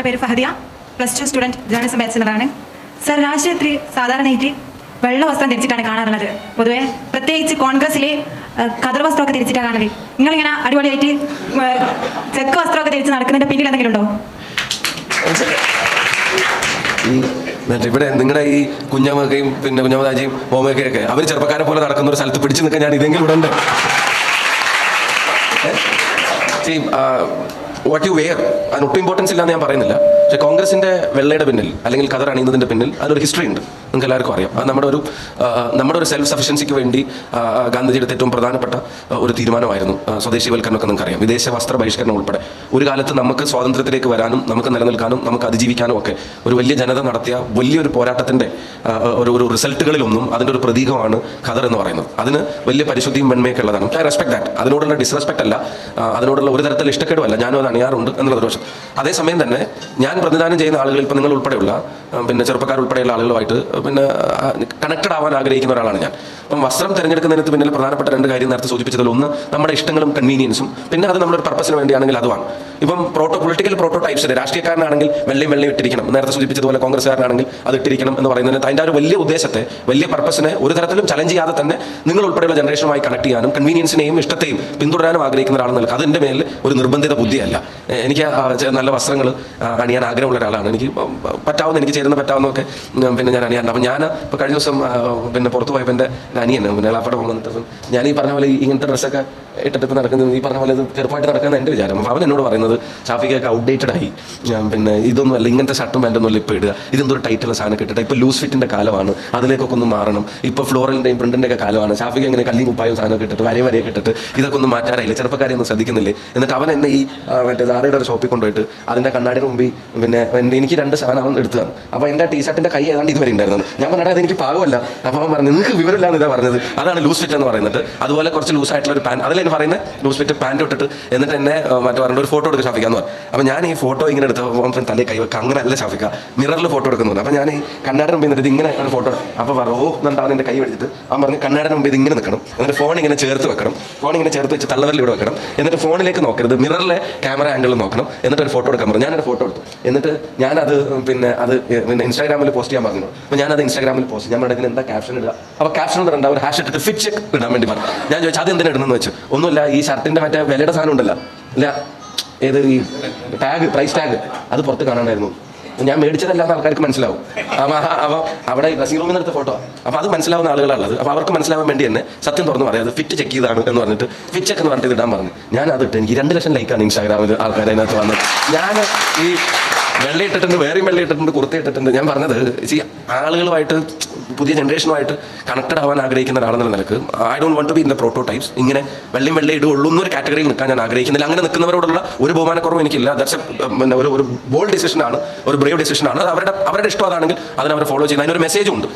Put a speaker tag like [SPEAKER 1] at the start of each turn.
[SPEAKER 1] എന്റെ പേര് Fahadiya. Plus two student journalism ബാച്ചിലറാണ് sir രാഷ്ട്രീയത്തിൽ സാധാരണയായിട്ട് വെള്ള വസ്ത്രം ധരിച്ചിട്ടാണ് കാണാറുള്ളത്. പൊതുവെ പ്രത്യേകിച്ച് കോൺഗ്രസ്സിലെ കതർ വസ്ത്രമൊക്കെ ധരിച്ചിട്ടാണ് കാണൽ. നിങ്ങളിങ്ങനെ അടിപൊളിയായിട്ട് ചെക്ക് വസ്ത്രമൊക്കെ ധരിച്ച് നടക്കുന്നതിന്റെ പിന്നിൽ എന്തെങ്കിലും ഉണ്ടോ?
[SPEAKER 2] ഇവിടെ നിങ്ങളുടെ ഈ കുഞ്ഞമ്മക്കയും പിന്നെ കുഞ്ഞമ്മദാജിയും ഓമയൊക്കെ അവർ ചെറുപ്പക്കാരെ പോലെ നടക്കുന്ന ഒരു സ്ഥലത്ത് പിടിച്ചു നിൽക്കാൻ ഞാൻ ഇതെങ്കിലും ഇവിടെ ഉണ്ട് വാട്ട് യു വെയർ അതിന് ഒട്ടും ഇമ്പോർട്ടൻസ് ഇല്ലാന്ന് ഞാൻ പറയുന്നില്ല. പക്ഷെ കോൺഗ്രസിന്റെ വെള്ളയുടെ പിന്നിൽ അല്ലെങ്കിൽ കതർ അണിയുന്നതിന്റെ പിന്നിൽ അതിനൊരു ഹിസ്റ്ററി ഉണ്ട്. നിങ്ങൾക്ക് എല്ലാവർക്കും അറിയാം. അത് നമ്മുടെ ഒരു നമ്മുടെ ഒരു സെൽഫ് സഫിഷ്യൻസിക്ക് വേണ്ടി ഗാന്ധിജിയുടെ ഏറ്റവും പ്രധാനപ്പെട്ട ഒരു തീരുമാനമായിരുന്നു. സ്വദേശിവൽക്കരണമൊക്കെ നിങ്ങൾക്ക് അറിയാം വിദേശ വസ്ത്ര ബഹിഷ്കരണം ഉൾപ്പെടെ. ഒരു കാലത്ത് നമുക്ക് സ്വാതന്ത്ര്യത്തിലേക്ക് വരാനും നമുക്ക് നിലനിൽക്കാനും നമുക്ക് അതിജീവിക്കാനും ഒക്കെ ഒരു വലിയ ജനത നടത്തിയ വലിയൊരു പോരാട്ടത്തിന്റെ ഒരു ഒരു റിസൾട്ടുകളിലൊന്നും അതിന്റെ ഒരു പ്രതീകമാണ് ഖദർ എന്ന് പറയുന്നത്. അതിന് വലിയ പരിശുദ്ധിയും മെന്മയൊക്കെ ഉള്ളതാണ്. ഐ റെസ്പെക്ട് ദാറ്റ് അതിനോടുള്ള ഡിസ്റെസ്പെക്ട് അല്ല. അതിനോടുള്ള തരത്തിൽ ഇഷ്ടക്കേടുമല്ല. ഞാനും അത് അണിയാറുണ്ട് എന്നുള്ളത് പക്ഷേ അതേസമയം തന്നെ ഞാൻ പ്രതിദാനം ചെയ്യുന്ന ആളുകൾ ഇപ്പം നിങ്ങൾ ഉൾപ്പെടെയുള്ള പിന്നെ ചെറുപ്പക്കാർ ഉൾപ്പെടെയുള്ള ആളുകളുമായിട്ട് പിന്നെ കണക്റ്റഡ് ആവാൻ ആഗ്രഹിക്കുന്ന ഒരാളാണ് ഞാൻ. അപ്പം വസ്ത്രം തിരഞ്ഞെടുക്കുന്നതിന് പിന്നിൽ പ്രധാനപ്പെട്ട രണ്ട് കാര്യം നേരത്തെ സൂചിപ്പിച്ചതിൽ ഒന്ന് നമ്മുടെ ഇഷ്ടങ്ങളും കൺവീനിയൻസും പിന്നെ അത് നമ്മളൊരു പർപ്പസിന് വേണ്ടിയാണെങ്കിൽ അതുമാണ്. ഇപ്പം പ്രോട്ടോ പൊളിറ്റിക്കൽ പ്രോട്ടോ ടൈപ്സ് രാഷ്ട്രീയക്കാരനാണെങ്കിൽ വെള്ളയും വെള്ളയും ഇട്ടിരിക്കണം. നേരത്തെ സൂചിപ്പിച്ചതുപോലെ കോൺഗ്രസ്സുകാരനാണെങ്കിൽ അത് ഇട്ടിരിക്കണം എന്ന് പറയുന്നത് അതിന്റെ ഒരു വലിയ ഉദ്ദേശത്തെ വലിയ പർപ്പസിനെ ഒരു തരത്തിലും ചലഞ്ച് ചെയ്യാതെ തന്നെ നിങ്ങൾ ഉൾപ്പെടെയുള്ള ജനറേഷനുമായി കണക്ട് ചെയ്യാനും കൺവീനിയൻസിനെയും ഇഷ്ടത്തെയും പിന്തുടരാനും ആഗ്രഹിക്കുന്ന ഒരാളെന്ന് നിൽക്കുക. അതിന്റെ മേലിൽ ഒരു നിർബന്ധിത ബുദ്ധിയല്ല. എനിക്ക് നല്ല വസ്ത്രങ്ങൾ അണിയാൻ ആഗ്രഹമുള്ള ഒരാളാണ്. എനിക്ക് പറ്റാവുന്ന എനിക്ക് ചേരുന്ന പറ്റാവുന്നതൊക്കെ ഉം, പിന്നെ ഞാൻ അണിയാറുണ്ട് അപ്പം ഞാൻ ഇപ്പോൾ കഴിഞ്ഞ ദിവസം പിന്നെ പുറത്തു പോയപ്പോൾ എന്റെ അനിയൻ പിന്നെ അവിടെ പോകുന്നത് ഞാൻ ഈ പറഞ്ഞ പോലെ ഇങ്ങനത്തെ ഡ്രസ്സൊക്കെ ഇട്ടിട്ട് നടക്കുന്നത് ഈ പറഞ്ഞ പോലെ ചെറുപ്പമായിട്ട് നടക്കുന്ന എന്റെ വിചാരം. അവൻ എന്നോട് പറയുന്നത് ഷാഫിക്കൊക്കെ ഔട്ട്ഡേറ്റഡ് ആയി. പിന്നെ ഇതൊന്നും അല്ല ഇങ്ങനത്തെ ഷർട്ടും പാന്റൊന്നും അല്ല ഇപ്പോൾ ഇടുക. ഇതെന്തൊരു ടൈറ്റുള്ള സാധനം കിട്ടട്ടെ. ഇപ്പോൾ ലൂസ് ഫിറ്റിന്റെ കാലമാണ്. അതിലേക്കൊക്കെ ഒന്ന് മാറണം. ഇപ്പോൾ ഫ്ലോറിന്റെയും പ്രിന്റിന്റെ ഒക്കെ കാലമാണ്. ഷാഫിക്ക് ഇങ്ങനെ കല്ലി കുപ്പായും സാധനം കിട്ടിട്ട് വരെ വരെയൊക്കെ ഇട്ടിട്ട് ഇതൊക്കെ ഒന്ന് മാറ്റാറായില്ല? ചെറുപ്പക്കാരെ ഒന്നും ശ്രദ്ധിക്കുന്നില്ലേ? എന്നിട്ട് അവൻ എന്നെ ഈ മറ്റേ സാറയുടെ ഒരു ഷോപ്പിൽ കൊണ്ടുപോയിട്ട് അതിന്റെ കണ്ണാടിയുടെ മുമ്പിൽ പിന്നെ എനിക്ക് രണ്ട് സാധനം അവൻ എടുത്തു അപ്പോൾ എന്റെ ടീഷർട്ടിന്റെ കൈ ഏതാണ്ട് ഇതുവരെ ഉണ്ടായിരുന്നു ഞാൻ പറഞ്ഞാൽ അത് എനിക്ക് പാകമല്ല. അപ്പോൾ അവൻ പറഞ്ഞു നിങ്ങൾക്ക് വിവരമില്ലാന്ന് ഇതാ പറഞ്ഞത്. അതാണ് ലൂസ് ഫിറ്റ് എന്ന് പറയുന്നത്. അതുപോലെ കുറച്ച് ലൂസ് ആയിട്ടുള്ള ഒരു പാൻ അതിലെന്നെ പറയുന്നത് ലൂസ് ഫിറ്റ് പാന്റ് ഇട്ടിട്ട് എന്നിട്ട് എന്നെ മറ്റേ പറഞ്ഞിട്ട് ഒരു ഫോട്ടോ എടുക്കുക ഷാഫിക്കാന്ന് പറഞ്ഞു അപ്പോൾ ഞാൻ ഈ ഫോട്ടോ ഇങ്ങനെ അവൻ തലേ കൈ വെക്കുക അങ്ങനെ അല്ല ഷാഫിക്ക. മിററിൽ ഫോട്ടോ എടുക്കുന്നു അപ്പോൾ ഞാൻ ഈ മുമ്പിൽ നിന്നിട്ട് ഇങ്ങനെ ഒരു ഫോട്ടോ അപ്പോൾ പറഞ്ഞു ഓ എന്നിട്ടാണ് എന്റെ കൈ എടുത്തിട്ട് അവൻ പറഞ്ഞു കണ്ണാടിന് മുമ്പിൽ ഇത് ഇങ്ങനെ നിൽക്കണം. എന്നിട്ട് ഫോൺ ഇങ്ങനെ ചേർത്ത് വെക്കണം. ഫോൺ ഇങ്ങനെ ചേർത്ത് വെച്ച് തള്ളവരിൽ ഇവിടെ വെക്കണം. എന്നിട്ട് ഫോണിലേക്ക് നോക്കരുത്. മിററിലെ ക്യാമറ ആംഗിളിൽ നോക്കണം. എന്നിട്ട് ഒരു ഫോട്ടോ എടുക്കാൻ പറഞ്ഞു. ഞാനൊരു ഫോട്ടോ എടുത്തു. എന്നിട്ട് ഞാനത് പിന്നെ അത് പിന്നെ ഇൻസ്റ്റാഗ്രാമിൽ പോസ്റ്റ് ചെയ്യാൻ പറഞ്ഞു അപ്പോൾ ഞാനത് ഇൻസ്റ്റാഗ്രാമിൽ പോസ്റ്റ് ഞാൻ പറഞ്ഞത് എന്താ ക്യാപ്ഷൻ ഇടുക? അപ്പോൾ ക്യാപ്ഷൻ ഇടണ്ട ഒരു ഹാഷ് ഇട്ടിട്ട് ഫിറ്റ് ചെക്ക് ഇടാൻ വേണ്ടി പറഞ്ഞു. ഞാൻ ചോദിച്ചു അത് എന്തിനാ ഇടുന്നെന്ന് വെച്ചു? ഒന്നുമില്ല ഈ ഷർട്ടിന്റെ മറ്റേ വിലയുടെ സാധനം ഉണ്ടല്ലോ. ഇല്ല. ഏത് ഈ ടാഗ് പ്രൈസ് ടാഗ് അത് പുറത്ത് കാണാനായിരുന്നു ഞാൻ മേടിച്ചതല്ലാത്ത ആൾക്കാർക്ക് മനസ്സിലാവും. അപ്പൊ അവിടെ ഡ്രസ്സിംഗ് റൂമിൽ നിന്നെടുത്ത ഫോട്ടോ അപ്പോൾ അത് മനസ്സിലാവുന്ന ആളുകളാണുള്ളത് അപ്പൊ അവർക്ക് മനസ്സിലാവാൻ വേണ്ടി തന്നെ സത്യം തുറന്ന് പറയാം അത് ഫിറ്റ് ചെക്ക് ചെയ്താണ് എന്ന് പറഞ്ഞിട്ട് ഫിറ്റ് ചെക്ക് എന്ന് പറഞ്ഞിട്ട് ഇടാൻ പറഞ്ഞു. ഞാൻ അത് ഇട്ട് എനിക്ക് രണ്ട് ലക്ഷം ലൈക്കാണ് ഇൻസ്റ്റാഗ്രാമിൽ ആൾക്കാർ അതിനകത്ത് വന്നത്. ഞാൻ ഈ വെള്ള ഇട്ടിട്ടുണ്ട് വേറെയും വെള്ളി ഇട്ടിട്ടുണ്ട് കുർത്തി ഇട്ടിട്ടുണ്ട് ഞാൻ പറഞ്ഞത് ഈ ആളുകളുമായിട്ട് പുതിയ ജനറേഷനുമായിട്ട് കണക്റ്റഡ് ആവാൻ ആഗ്രഹിക്കുന്ന ഒരാളെന്ന നിലയ്ക്ക് I don't want to be in the prototypes ഇങ്ങനെ വെള്ളിയും വെള്ളി ഇടുള്ളൂ എന്നൊരു കാറ്റഗറിയിൽ നിൽക്കാൻ ഞാൻ ആഗ്രഹിക്കുന്നില്ല. അങ്ങനെ നിൽക്കുന്നവരോടുള്ള ഒരു ബഹുമാനക്കുറവും എനിക്കില്ല. ദർശ ഒരു ബോൾഡ് ഡിസിഷനാണ് ഒരു ബ്രേവ് ഡിസിഷനാണ് അത് അവരുടെ അവരുടെ ഇഷ്ടം അതാണെങ്കിൽ അവർ ഫോളോ ചെയ്യുന്ന. അതിനൊരു മെസ്സേജും ഉണ്ട്.